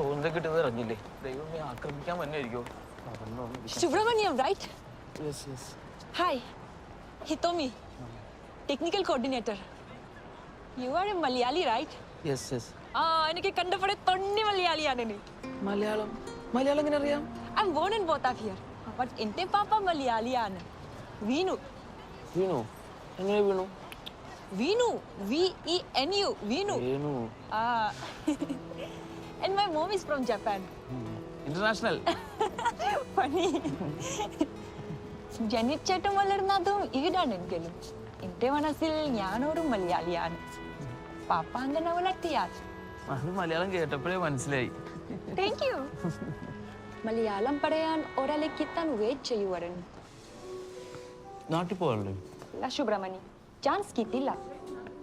സ്വാതന്ത്ര്യം കിട്ടുന്നത് അറിഞ്ഞില്ലേ? ദൈവമേ ആക്രമിക്കാൻ വന്നായിരിക്കോ Subrahmanyam right yes Hitomi technical coordinator you are a Malayali right ആ എനിക്ക് കണ്ടപ്പോഴേ തൊണ്ണി മലയാളിയാണ് നീ. മലയാളം. മലയാളം എങ്ങനെ അറിയാം? I am born in both of here but എന്റെ പാപ്പ മലയാളിയാണ്. വീണു. വീണു? എങ്ങനെ വീണു? വീണു. വി ഇ എൻ യു വീണു. വീണു. ആ. And my mom is from Japan. International Funny. ജനിച്ചിട്ടും വളർന്നതും ഈടാണെങ്കിലും എന്റെ മനസ്സിൽ ഞാനൊരു മലയാളിയാണ്. പാപ്പ അങ്ങനെ വളർത്തിയാൽ അത് മലയാളം കേട്ടപ്പോഴേ മനസ്സിലായി. താങ്ക് യു മലയാളം പറയാൻ ഒരാളെ കിട്ടാൻ വെയിറ്റ് ചെയ്യുവായിരുന്നു നാട്ടിൽ പോകാറുണ്ട്. അല്ല സുബ്രഹ്മണി ചാൻസ് കിട്ടില്ല.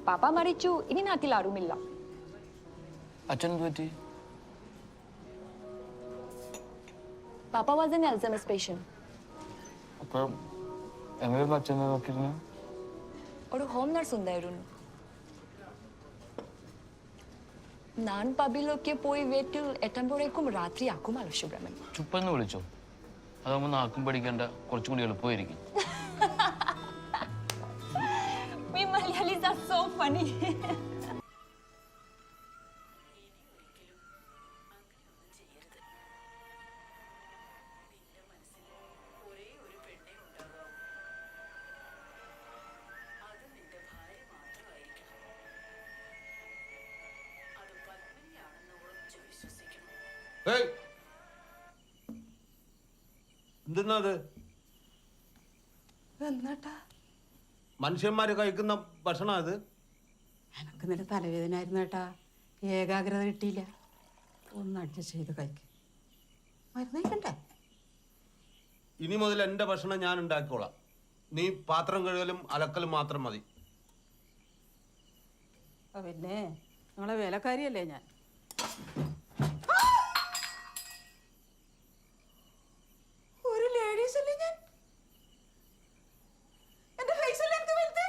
പാപ്പ മരിച്ചു ഇനി നാട്ടിൽ ആരുമില്ല. അച്ഛൻ പറ്റി? പാപ്പ വാസ് എൻ അൽസമസ് പേഷ്യൻ അപ്പം എങ്ങനെയായിരുന്നു അച്ഛനെ ഒരു ഹോം നഴ്സ് ഉണ്ടായിരുന്നു. ഞാൻ പബിലൊക്കെ പോയി വീട്ടിൽ എത്തുമ്പോഴേക്കും രാത്രിയാക്കുമല്ലോ സുബ്രഹ്മണ്യം ചുപ്പെന്ന് വിളിച്ചോ? അതാകുമ്പോൾ നാക്കും പഠിക്കേണ്ട കുറച്ചും കൂടി എളുപ്പമായിരിക്കും. We Malayalis are so funny. എന്തിനാ അത് എന്നാട്ടാ മനുഷ്യന്മാര് കഴിക്കുന്ന ഭക്ഷണം അത്? എനക്ക് ഇന്നലെ തലവേദന ആയിരുന്നു ഏട്ടാ. ഏകാഗ്രത കിട്ടിയില്ല. ഒന്ന് അഡ്ജസ്റ്റ് ചെയ്ത് കഴിക്ക്. മരുന്ന് കഴിക്കണ്ടേ? ഇനി മുതൽ എന്റെ ഭക്ഷണം ഞാൻ ഉണ്ടാക്കിക്കോളാം. നീ പാത്രം കഴുകലും അലക്കലും മാത്രം മതി. പിന്നെ നിങ്ങളെ വേലക്കാരിയല്ലേ ഞാൻ ഒരു ലേഡീസ് അല്ലേ ഞാൻ എന്റെ ഫേസ് അല്ലേ എനിക്ക് വലുത്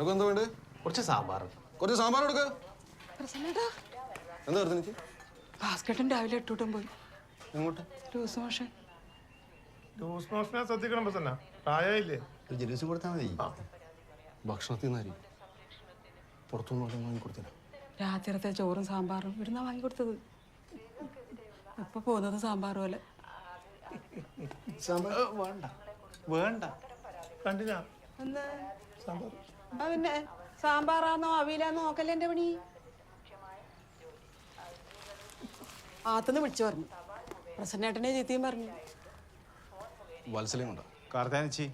നിനക്ക് എന്താ വേണ്ടത്? കുറച്ച് സാമ്പാർ. കുറച്ച് സാമ്പാർ എടുക്ക പ്രസന്നേട്ടാ. എന്താ എനിക്ക്? രാവിലെ ഇട്ടൂട്ടും പോയി. എങ്ങോട്ട്? Loose motion. ലൂസ് മോഷനെ ശ്രദ്ധിക്കണം പ്രസന്ന. പ്രായമായില്ലേ? ഒരു ജലൂസ് കൊടുത്താൽ മതി. ഭക്ഷണത്തിൽ നിന്നാരി പുറത്തുനിന്ന് വല്ലതും വാങ്ങി കൊടുത്തില്ല. രാത്രിത്തെ ചോറും സാമ്പാറും ഇവിടുന്ന വാങ്ങിക്കൊടുത്തത് ഇപ്പൊ പോകുന്നത് സാമ്പാർ പോലെ. വേണ്ട. വേണ്ട. കണ്ടില്ല സാമ്പാർ. പിന്നെ സാമ്പാറാന്നോ അവിയിലാന്നോ നോക്കല്ലേ എന്റെ പണി? ആത്തുനിന്ന് വിളിച്ചു പറഞ്ഞു. പ്രസന്നേട്ടനെ ചീത്തയും പറഞ്ഞു. വത്സലയും കാർത്താനച്ചി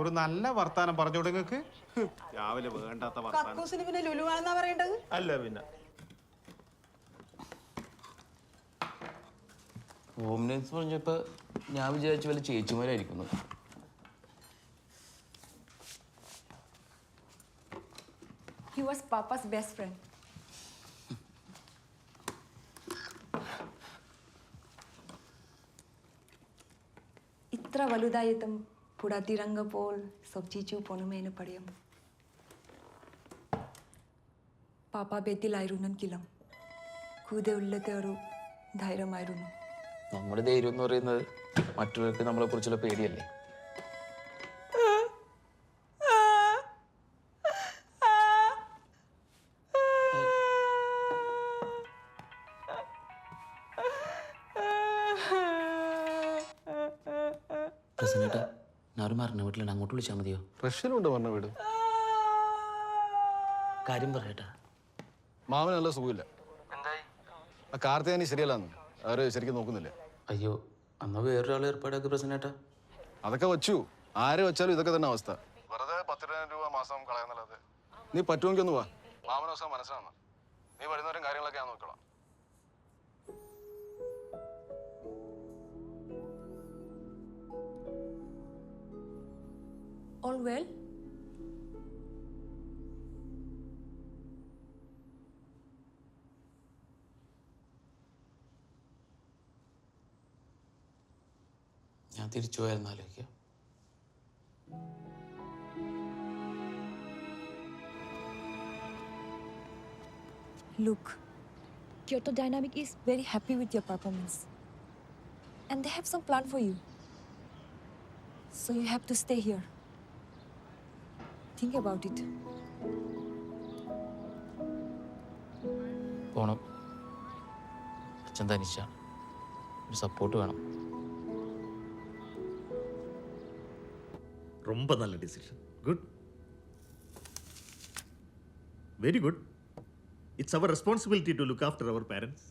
ഒരു നല്ല വർത്താനം പറഞ്ഞു നിങ്ങൾക്ക് രാവിലെ വേണ്ടാത്ത വർത്താനം. കക്കൂസിന് പിന്നെ ലുലുവാണെന്നാ പറയേണ്ടത്? അല്ല പിന്നെ. ഹോം നേഴ്സ് പറഞ്ഞപ്പോൾ ഞാൻ വിചാരിച്ചു വല്ല ചേച്ചിമാരായിരിക്കുന്നു. He was Papa's best friend. ഇത്ര വലുതായിട്ടും പോൽ സബ്ജിച്ചു പൊണമേന് പടിയും. പാപ്പ ബെത്തിലായിരുന്നെങ്കിലും കൂടെ ഉള്ളത് ഒരു ധൈര്യമായിരുന്നു. നമ്മുടെ ധൈര്യം എന്ന് പറയുന്നത് മറ്റുള്ളവർക്ക് നമ്മളെ കുറിച്ചുള്ള പേടിയല്ലേ? പ്രസന്നേട്ടാ മരണ വീട്ടിലാണ് അങ്ങോട്ട് വിളിച്ചാൽ മതിയോ? റഷ്യയിലുണ്ട് പറഞ്ഞ വീട്. കാര്യം പറയട്ടാ. മാമന് നല്ല സുഖമില്ല. ആ കാർത്തിയാനി ശരിയല്ലാന്ന്. അവർ ശരിക്കും നോക്കുന്നില്ല? അയ്യോ അന്ന് വേറൊരാൾ ഏർപ്പാടാക്കി പ്രസന്നേട്ടാ. അതൊക്കെ വച്ചു. ആരെ വെച്ചാലും ഇതൊക്കെ തന്നെ അവസ്ഥ. വെറുതെ പത്തിരണ്ടായിരം രൂപ മാസം കളയാന്നല്ലാതെ നീ പറ്റുമെങ്കിൽ ഒന്ന് വാ. മാമന മനസ്സിലാണ് നീ വരുന്നവരും കാര്യങ്ങളൊക്കെ ഞാൻ നോക്കണം All well? ഞാൻ ഞാൻ തിരിച്ചു പോയായിരുന്നു ആലോചിക്കുക Look, Kyoto Dynamic is very happy with your performance. And they have some plan for you. So you have to stay here. Think about it. പോണം അച്ഛൻ തനിച്ചാണ് ഒരു സപ്പോർട്ട് വേണം ரொம்ப நல்ல decision good very good it's our responsibility to look after our parents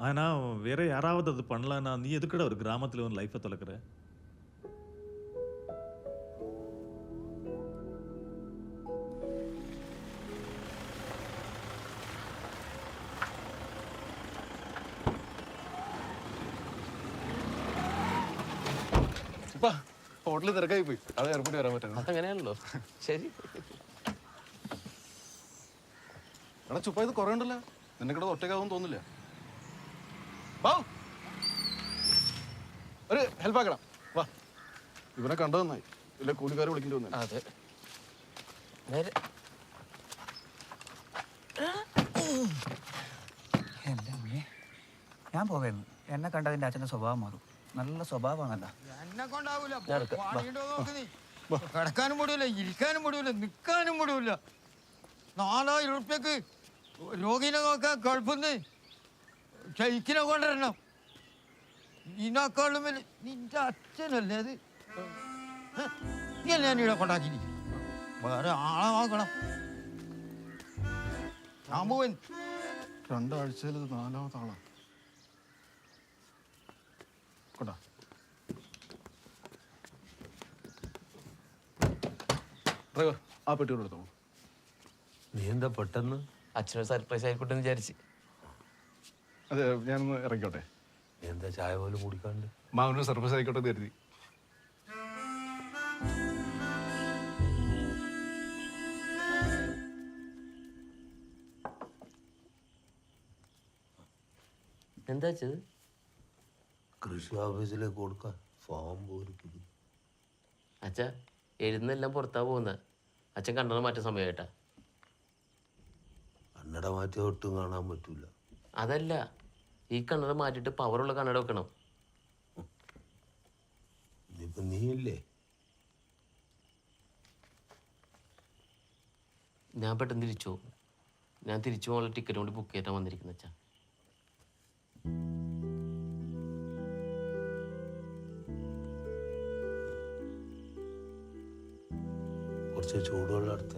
ஆனா வேற யாராவது அது பண்ணலான்னா நீ எதுக்குடா ஒரு கிராமத்துல வந்து லைஃப்பை தொலைக்கிற ഹോട്ടലിൽ തിരക്കായി പോയി. അത് എയർപോർട്ടിൽ വരാൻ പറ്റുന്നു അതങ്ങനെയാണല്ലോ. ശരി. എടാ ചുപ്പ ഇത് കുറേ ഉണ്ടല്ലോ. നിനക്കിടെ ഒറ്റക്കാവും തോന്നില്ല ഒരു ഹെൽപ്പ് ആക്കണം. വാ. ഇവനെ കണ്ടത് നന്നായി. ഇല്ല കൂലിക്കാരെ വിളിക്കേണ്ടി വന്നു അതെ. നേരെ. എന്റെ അമ്മേ ഞാൻ പോകായിരുന്നു എന്നെ കണ്ടതിന്റെ അച്ഛന്റെ സ്വഭാവം മാറും. നല്ല സ്വഭാവമാണല്ലോ. എന്നെ കൊണ്ടാവൂല. നോക്ക് നീ. കിടക്കാനും മുടിയില്ല ഇരിക്കാനും മുടിയില്ല നിൽക്കാനും മുടിയില്ല. നാലായിരം ഉറുപ്പ്യക്ക് രോഗിനെ നോക്കാൻ കുഴപ്പമെന്ന് ചൈക്കിനെ കൊണ്ടുവരണം. ഇതിനേക്കാളും വലിയ നിന്റെ അച്ഛനല്ലേ അത്? ഇങ്ങനെ നീ അല്ലേ ഇവിടെ കൊണ്ടാക്കി വേറെ ആളെ നോക്കണം. ഞാൻ പോവൻ രണ്ടാഴ്ചയിൽ നാലാമത്തെ ആ പെട്ടിയോട് എടുത്തോ നീ എന്താ പെട്ടെന്ന്? അച്ഛനൊരു സർപ്രൈസ് ആയിക്കോട്ടെ എന്ന് വിചാരിച്ച്. അതെ ഞാനൊന്ന് ഇറങ്ങിക്കോട്ടെ. നീ എന്താ ചായ പോലും കുടിക്കാണ്ട്? മാവിനൊരു സർപ്രൈസ് ആയിക്കോട്ടെ എന്ന് കരുതി. എന്താ വെച്ചത് കൃഷി ഓഫീസിലേക്ക് കൊടുക്കാൻ ഫോം പോലും അച്ഛ എഴുന്നെല്ലാം പുറത്താ പോകുന്നത് അച്ഛൻ കണ്ണട മാറ്റ സമയമായിട്ടാ. കണ്ണട മാറ്റി ഒട്ടും കാണാൻ പറ്റൂല. അതല്ല ഈ കണ്ണട മാറ്റിയിട്ട് പവറുള്ള കണ്ണട വെക്കണം. നീയില്ലേ? ഞാൻ പെട്ടെന്ന് തിരിച്ചു ഞാൻ തിരിച്ചു പോകാനുള്ള ടിക്കറ്റ് കൊണ്ട് ബുക്ക് ചെയ്തിട്ടാണ് വന്നിരിക്കുന്നത് അച്ഛാ. കുറച്ച് ചൂടുവെള്ളം എടുത്ത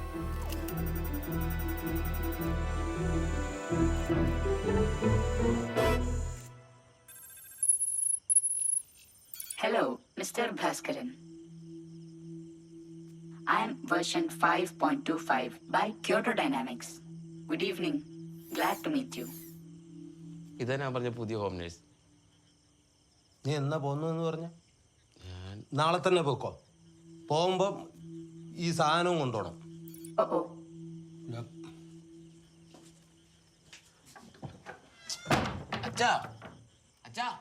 ഒന്നേ എന്താടാ ഇത് Hello, Mr. Bhaskaran. I am version 5.25 by Kyoto Dynamics. Good evening. Glad to meet you. ഇതാ ഞാൻ പറഞ്ഞ പുതിയ ഹോം നേഴ്സ് നീ എന്നാ പോന്നെന്ന് പറഞ്ഞ ഞാൻ നാളെ തന്നെ പോക്കോ പോകുമ്പം ഈ സാധനവും കൊണ്ടുപോകണം Oh, Yep. അച്ഛാ. അച്ഛാ.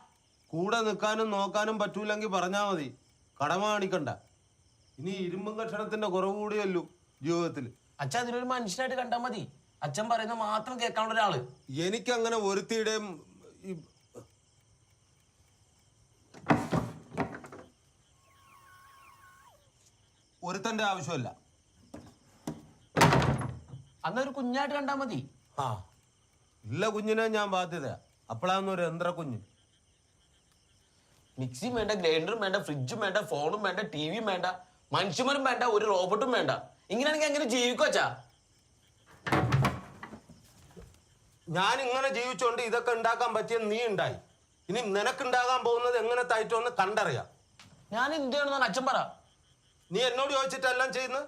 കൂടെ നിൽക്കാനും നോക്കാനും പറ്റൂലെങ്കിൽ പറഞ്ഞാ മതി. കടമ കാണിക്കണ്ട. ഇനി ഇരുമ്പും കഷണത്തിന്റെ കുറവ് കൂടിയല്ലോ ജീവിതത്തിൽ. അച്ഛാ അതിനൊരു മനുഷ്യനായിട്ട് കണ്ടാൽ മതി. അച്ഛൻ പറയുന്ന മാത്രം കേൾക്കാനുള്ള ഒരാൾ. എനിക്കങ്ങനെ ഒരുത്തിയുടെയും ഈ ഒരുത്തന്റെ ആവശ്യമില്ല. അന്നൊരു കുഞ്ഞായിട്ട് കണ്ടാ മതി. ആ ഇല്ല കുഞ്ഞിനെ ഞാൻ ബാധ്യത. അപ്പോഴാന്ന് ഒരു യന്ത്ര കുഞ്ഞ്. മിക്സിയും വേണ്ട ഗ്രൈൻഡറും വേണ്ട ഫ്രിഡ്ജും വേണ്ട ഫോണും വേണ്ട ടി വിയും വേണ്ട മനുഷ്യന്മാരും വേണ്ട ഒരു റോബോട്ടും വേണ്ട. ഇങ്ങനെയാണെങ്കിൽ എങ്ങനെ ജീവിക്കോച്ചാ ഞാൻ ഇങ്ങനെ ജീവിച്ചോണ്ട് ഇതൊക്കെ ഉണ്ടാക്കാൻ പറ്റിയ നീ ഉണ്ടായി. ഇനി നിനക്കുണ്ടാകാൻ പോകുന്നത് എങ്ങനെ തായിട്ടോന്ന് കണ്ടറിയാം. ഞാൻ എന്ത് ചെയ്യണമെന്നാണ് അച്ഛൻ പറ. നീ എന്നോട് ചോദിച്ചിട്ടെല്ലാം ചെയ്യുന്നത്?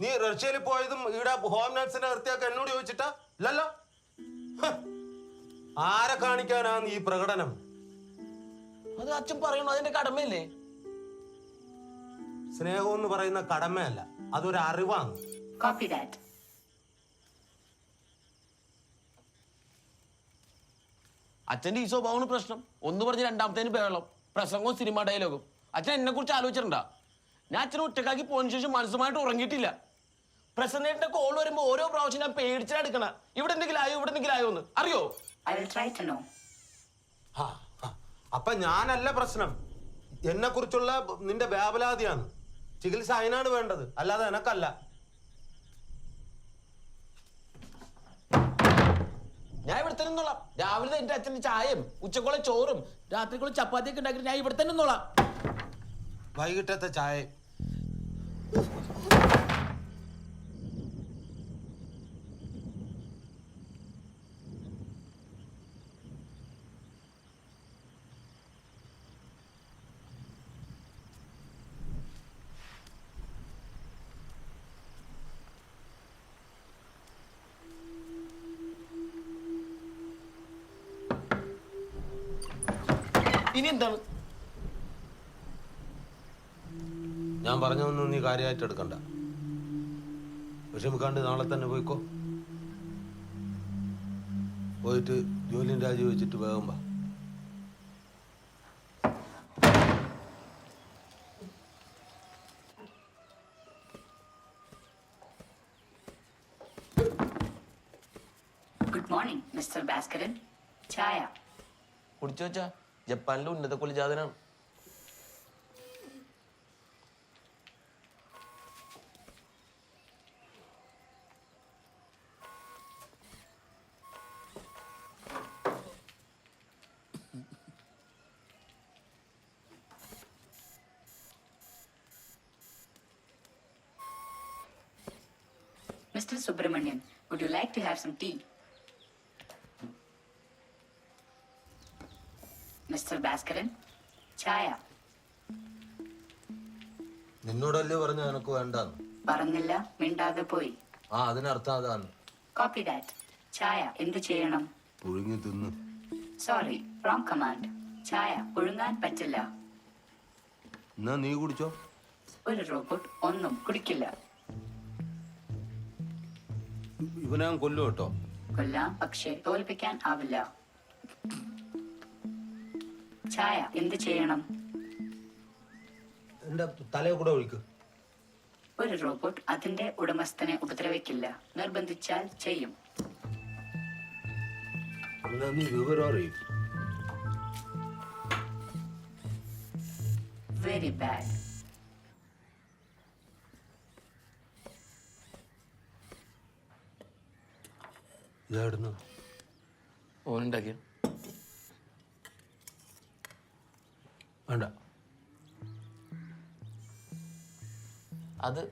നീ റഷ്യയിൽ പോയതും ഇവിടെ ഹോം നഴ്സിനെ നിർത്തിയൊക്കെ എന്നോട് ചോദിച്ചിട്ടാ? ഇല്ലല്ലോ. ആരെ കാണിക്കാനാണ് ഈ പ്രകടനം? അത് അച്ഛൻ പറയുന്നു അതിന്റെ കടമയല്ലേ? സ്നേഹം എന്ന് പറയുന്ന കടമയല്ല അതൊരു അറിവാണ്. That. അച്ഛന്റെ ഈ സ്വഭാവമാണ് പ്രശ്നം. ഒന്ന് പറഞ്ഞ് രണ്ടാമത്തേന് ബഹളം പ്രസംഗവും സിനിമ ഡയലോഗും അച്ഛൻ എന്നെ കുറിച്ച് ആലോചിച്ചിട്ടുണ്ടാ? ഞാൻ അച്ഛനെ ഒറ്റക്കാക്കി പോയതിനു ശേഷം മനസ്സുമായിട്ട് ഉറങ്ങിയിട്ടില്ല. പ്രസന്നേറ്റിന്റെ കോൾ വരുമ്പോ ഓരോ പ്രാവശ്യം ഞാൻ പേടിച്ചാ എടുക്കണ. ഇവിടെ എന്തെങ്കിലും ആയോ ഇവിടെ എന്തെങ്കിലും ആയോ എന്ന്. അറിയോ? I will try to know. ആ, ആ. അപ്പൊ ഞാനല്ല പ്രശ്നം. എന്നെ കുറിച്ചുള്ള നിന്റെ വ്യാപലാതിയാണ്. ചികിത്സ അതിനാണ് വേണ്ടത്. അല്ലാതെ എനക്കല്ല. ഞാൻ ഇവിടെ തന്നെ നിന്നോളാം. രാവിലെ എന്റെ അച്ഛന്റെ ചായയും ഉച്ചക്കുള്ള ചോറും രാത്രിക്കുള്ള ചപ്പാത്തിയൊക്കെ ഉണ്ടാക്കി ഞാൻ ഇവിടെ തന്നെ നിന്നോളാം. വൈകിട്ടത്തെ ചായ. ഇനി എന്താണ് ഞാൻ പറഞ്ഞതൊന്നും നീ കാര്യമായിട്ട് എടുക്കണ്ട. വിഷമിക്കാണ്ട് നാളെ തന്നെ പോയിക്കോ. പോയിട്ട് ജോലിയും രാജി വെച്ചിട്ട് വേഗം വാ. ഗുഡ് മോർണിംഗ് മിസ്റ്റർ ഭാസ്കരൻ ചായ കുടിച്ചോച്ചാ ജപ്പാനിലെ ഉന്നത കുലജാതനാണ് Mr. Subramanian, would you like to have some tea? Mr. ചായ. നിന്നോടല്ലേ പറഞ്ഞ എനക്ക് വേണ്ട പറഞ്ഞില്ല മിണ്ടാതെ പോയി. ആ അതിനർത്ഥം അതാണ്. കോപ്പി ദാറ്റ് ചായ എന്ത് ചെയ്യണം? പുഴുങ്ങി തിന്ന്. സോറി റോങ് കമാൻഡ് ചായ പുഴുങ്ങാൻ പറ്റില്ല. എന്നാ നീ കുടിച്ചോ? ഒരു റോബോട്ട് ഒന്നും കുടിക്കില്ല. ഇവനെ ഞാൻ കൊല്ലും കേട്ടോ. കൊല്ലാം പക്ഷേ തോൽപ്പിക്കാൻ ആവില്ല. ചായ എന്ത് ചെയ്യണം? എന്റെ തലയെ കൂടെ ഒഴിക്ക്. ഒരു റോബോട്ട് അതിന്റെ ഉടമസ്ഥനെ ഉപദ്രവിക്കില്ല. നിർബന്ധിച്ചാൽ ചെയ്യും. വെരി ബാഡ് ഓൻ ഓനുണ്ടാക്കിയ വേണ്ട. അത്